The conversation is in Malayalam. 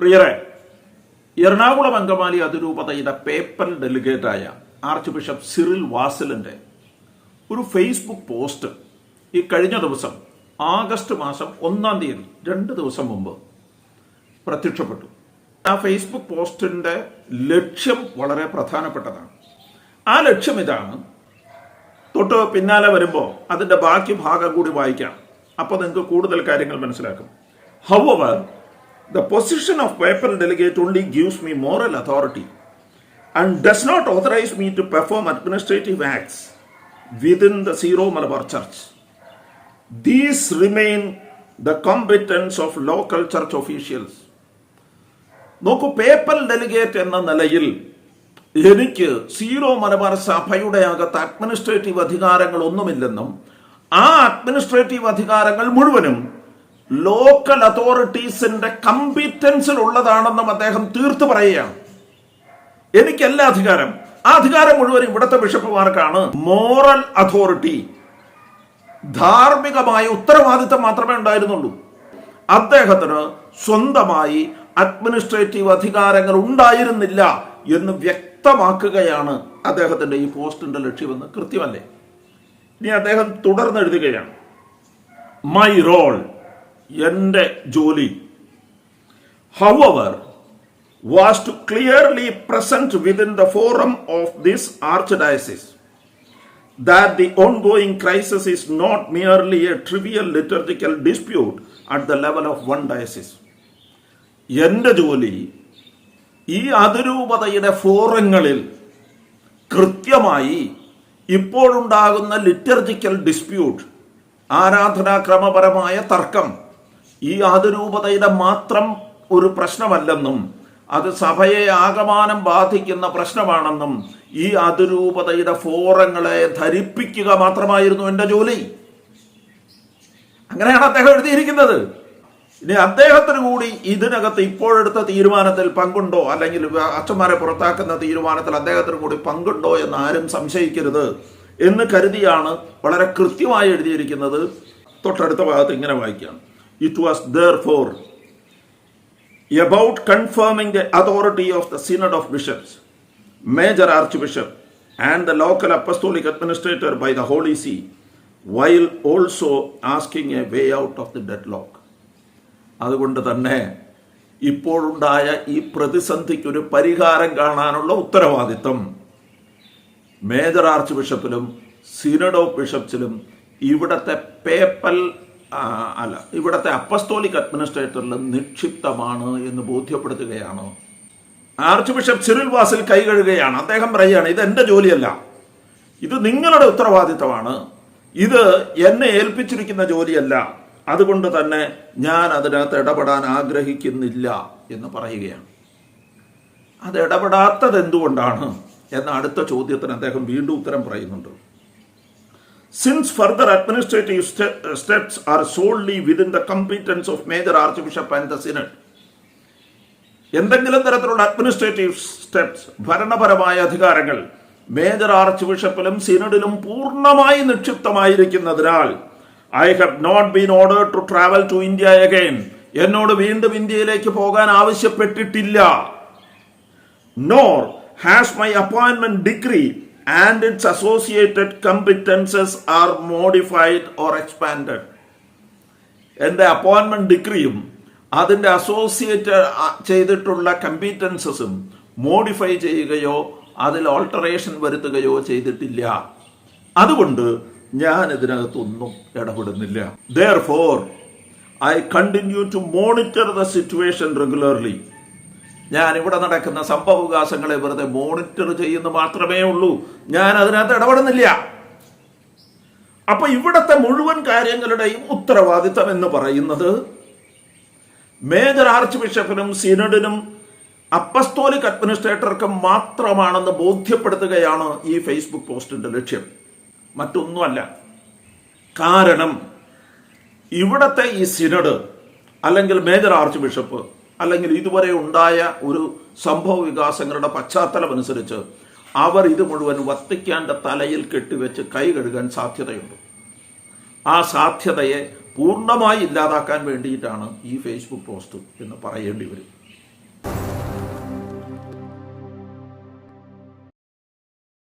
പ്രിയരെ എറണാകുളം അങ്കമാലി അതിരൂപത ചെയ്ത പേപ്പൽ ഡെലിഗേറ്റായ ആർച്ച് ബിഷപ്പ് സിറിൽ വാസലിന്റെ ഒരു ഫേസ്ബുക്ക് പോസ്റ്റ് ഈ കഴിഞ്ഞ ദിവസം ആഗസ്റ്റ് മാസം ഒന്നാം തീയതി രണ്ട് ദിവസം മുമ്പ് പ്രത്യക്ഷപ്പെട്ടു. ആ ഫേസ്ബുക്ക് പോസ്റ്റിന്റെ ലക്ഷ്യം വളരെ പ്രധാനപ്പെട്ടതാണ്. ആ ലക്ഷ്യം ഇതാണ്. തൊട്ട് പിന്നാലെ വരുമ്പോൾ അതിന്റെ ബാക്കി ഭാഗം കൂടി വായിക്കാം. അപ്പോൾ നിങ്ങൾക്ക് കൂടുതൽ കാര്യങ്ങൾ മനസ്സിലാക്കും. However the position of papal delegate only gives me moral authority and does not authorise me to perform administrative acts within the Syro Malabar church these remain the competence of local church officials നോക്കൂ പേപ്പൽ ഡെലിഗേറ്റ് എന്ന നിലയിൽ എനിക്ക് സീറോ മലബാർ സഭയുടെ അകത്ത് അഡ്മിനിസ്ട്രേറ്റീവ് അധികാരങ്ങൾ ഒന്നുമില്ലെന്നും ആ അഡ്മിനിസ്ട്രേറ്റീവ് അധികാരങ്ങൾ മുഴുവനും ലോക്കൽ അതോറിറ്റീസിന്റെ കമ്പീറ്റൻസിൽ ഉള്ളതാണെന്നും അദ്ദേഹം തീർത്തു പറയുകയാണ്. എനിക്കല്ല അധികാരം. ആ അധികാരം മുഴുവൻ ഇവിടുത്തെ ബിഷപ്പുമാർക്കാണ്. Moral authority. ധാർമ്മികമായ ഉത്തരവാദിത്തം മാത്രമേ ഉണ്ടായിരുന്നുള്ളൂ. അദ്ദേഹത്തിന് സ്വന്തമായി അഡ്മിനിസ്ട്രേറ്റീവ് അധികാരങ്ങൾ ഉണ്ടായിരുന്നില്ല എന്ന് വ്യക്തമാക്കുകയാണ് അദ്ദേഹത്തിന്റെ ഈ പോസ്റ്റിന്റെ ലക്ഷ്യമെന്ന് കൃത്യമല്ലേ? ഇനി അദ്ദേഹം തുടർന്ന് എഴുതുകയാണ് മൈ റോൾ എന്റെ ജോലി. However was to clearly present within the forum of this archdiocese that the ongoing crisis is not merely a trivial liturgical dispute at the level of one diocese എന്റെ ജോലി ഈ അതിരൂപതയുടെ ഫോറങ്ങളിൽ കൃത്യമായി ഇപ്പോഴുണ്ടാകുന്ന ലിറ്റർജിക്കൽ ഡിസ്പ്യൂട്ട് ആരാധനാക്രമപരമായ തർക്കം ഈ അതിരൂപതയുടെ മാത്രം ഒരു പ്രശ്നമല്ലെന്നും അത് സഭയെ ആകമാനം ബാധിക്കുന്ന പ്രശ്നമാണെന്നും ഈ അതിരൂപതയുടെ ഫോറങ്ങളെ ധരിപ്പിക്കുക മാത്രമായിരുന്നു എന്റെ ജോലി. അങ്ങനെയാണ് അദ്ദേഹം എഴുതിയിരിക്കുന്നത്. ഇനി അദ്ദേഹത്തിന് കൂടി ഇതിനകത്ത് ഇപ്പോഴെടുത്ത തീരുമാനത്തിൽ പങ്കുണ്ടോ? അല്ലെങ്കിൽ അച്ഛന്മാരെ പുറത്താക്കുന്ന തീരുമാനത്തിൽ അദ്ദേഹത്തിന് കൂടി പങ്കുണ്ടോ എന്ന് ആരും സംശയിക്കരുത് എന്ന് കരുതിയാണ് വളരെ കൃത്യമായി എഴുതിയിരിക്കുന്നത്. തൊട്ടടുത്ത ഭാഗത്ത് ഇങ്ങനെ വായിക്കാം. It was therefore about confirming the authority of the Synod of Bishops, Major Archbishop, and the local apostolic administrator by the Holy See, while also asking a way out of the deadlock. അതുകൊണ്ട് തന്നെ ഇപ്പോഴുണ്ടായ ഈ പ്രതിസന്ധിക്ക് ഒരു പരിഹാരം കാണാനുള്ള ഉത്തരവാദിത്വം മേജർ ആർച്ച് ബിഷപ്പിലും സിനഡ് ഓഫ് ബിഷപ്സിലും ഇവിടത്തെ പേപ്പൽ അല്ല ഇവിടുത്തെ അപ്പസ്തോലിക് അഡ്മിനിസ്ട്രേറ്ററിലും നിക്ഷിപ്തമാണ് എന്ന് ബോധ്യപ്പെടുത്തുകയാണ്? ആർച്ച് ബിഷപ്പ് സിറിൽ വാസിൽ കൈകഴുകുകയാണ് അദ്ദേഹം പറയുകയാണ് ഇത് എന്റെ ജോലിയല്ല. ഇത് നിങ്ങളുടെ ഉത്തരവാദിത്തമാണ്. ഇത് എന്നെ ഏൽപ്പിച്ചിരിക്കുന്ന ജോലിയല്ല. അതുകൊണ്ട് തന്നെ ഞാൻ അതിനകത്ത് ഇടപെടാൻ ആഗ്രഹിക്കുന്നില്ല എന്ന് പറയുകയാണ്. അത് ഇടപെടാത്തത് എന്തുകൊണ്ടാണ് എന്ന അടുത്ത ചോദ്യത്തിന് അദ്ദേഹം വീണ്ടും ഉത്തരം പറയുന്നുണ്ട്. Since further administrative ste- steps are solely within the competence of Major Archbishop and the Synod, എന്തെങ്കിലും തരത്തിലുള്ള അഡ്മിനിസ്ട്രേറ്റീവ് സ്റ്റെപ്സ് ഭരണപരമായ അധികാരങ്ങൾ മേജർ ആർച്ച് ബിഷപ്പിലും സിനഡിലും പൂർണമായി നിക്ഷിപ്തമായിരിക്കുന്നതിനാൽ I have not been order to travel to India again എന്നോട് വീണ്ടും ഇന്ത്യയിലേക്ക് പോകാൻ ആവശ്യപ്പെട്ടിട്ടില്ല. Nor has my appointment decree and its associated competences are modified or expanded. എന്റെ അപ്പോയിൻമെന്റ് ഡിഗ്രിയും അതിന്റെ അസോസിയേറ്റ് ചെയ്തിട്ടുള്ള കമ്പീറ്റൻസസും മോഡിഫൈ ചെയ്യുകയോ അതിൽ ഓൾട്ടറേഷൻ വരുത്തുകയോ ചെയ്തിട്ടില്ല. അതുകൊണ്ട് ഞാൻ ഇതിനകത്തൊന്നും ഇടപെടുന്നില്ല. Therefore I continue to monitor the situation regularly ഞാൻ ഇവിടെ നടക്കുന്ന സംഭവവികാസങ്ങളെ വെറുതെ മോണിറ്റർ ചെയ്യുന്നു മാത്രമേ ഉള്ളൂ. ഞാൻ അതിനകത്ത് ഇടപെടുന്നില്ല. അപ്പൊ ഇവിടത്തെ മുഴുവൻ കാര്യങ്ങളുടെയും ഉത്തരവാദിത്തം എന്ന് പറയുന്നത് മേജർ ആർച്ച് ബിഷപ്പിനും സിനഡിനും അപ്പസ്തോലിക് അഡ്മിനിസ്ട്രേറ്റർക്കും മാത്രമാണെന്ന് ബോധ്യപ്പെടുത്തുകയാണ് ഈ ഫേസ്ബുക്ക് പോസ്റ്റിന്റെ ലക്ഷ്യം. മറ്റൊന്നുമല്ല. കാരണം ഇവിടത്തെ ഈ സിനഡ് അല്ലെങ്കിൽ മേജർ ആർച്ച് ബിഷപ്പ് അല്ലെങ്കിൽ ഇതുവരെ ഉണ്ടായ ഒരു സംഭവ വികാസങ്ങളുടെ പശ്ചാത്തലം അനുസരിച്ച് അവർ ഇത് മുഴുവൻ വത്തിക്കാന്റെ തലയിൽ കെട്ടിവെച്ച് കൈ കഴുകാൻ സാധ്യതയുണ്ട്. ആ സാധ്യതയെ പൂർണമായി ഇല്ലാതാക്കാൻ വേണ്ടിയിട്ടാണ് ഈ ഫേസ്ബുക്ക് പോസ്റ്റ് എന്ന് പറയേണ്ടി വരും.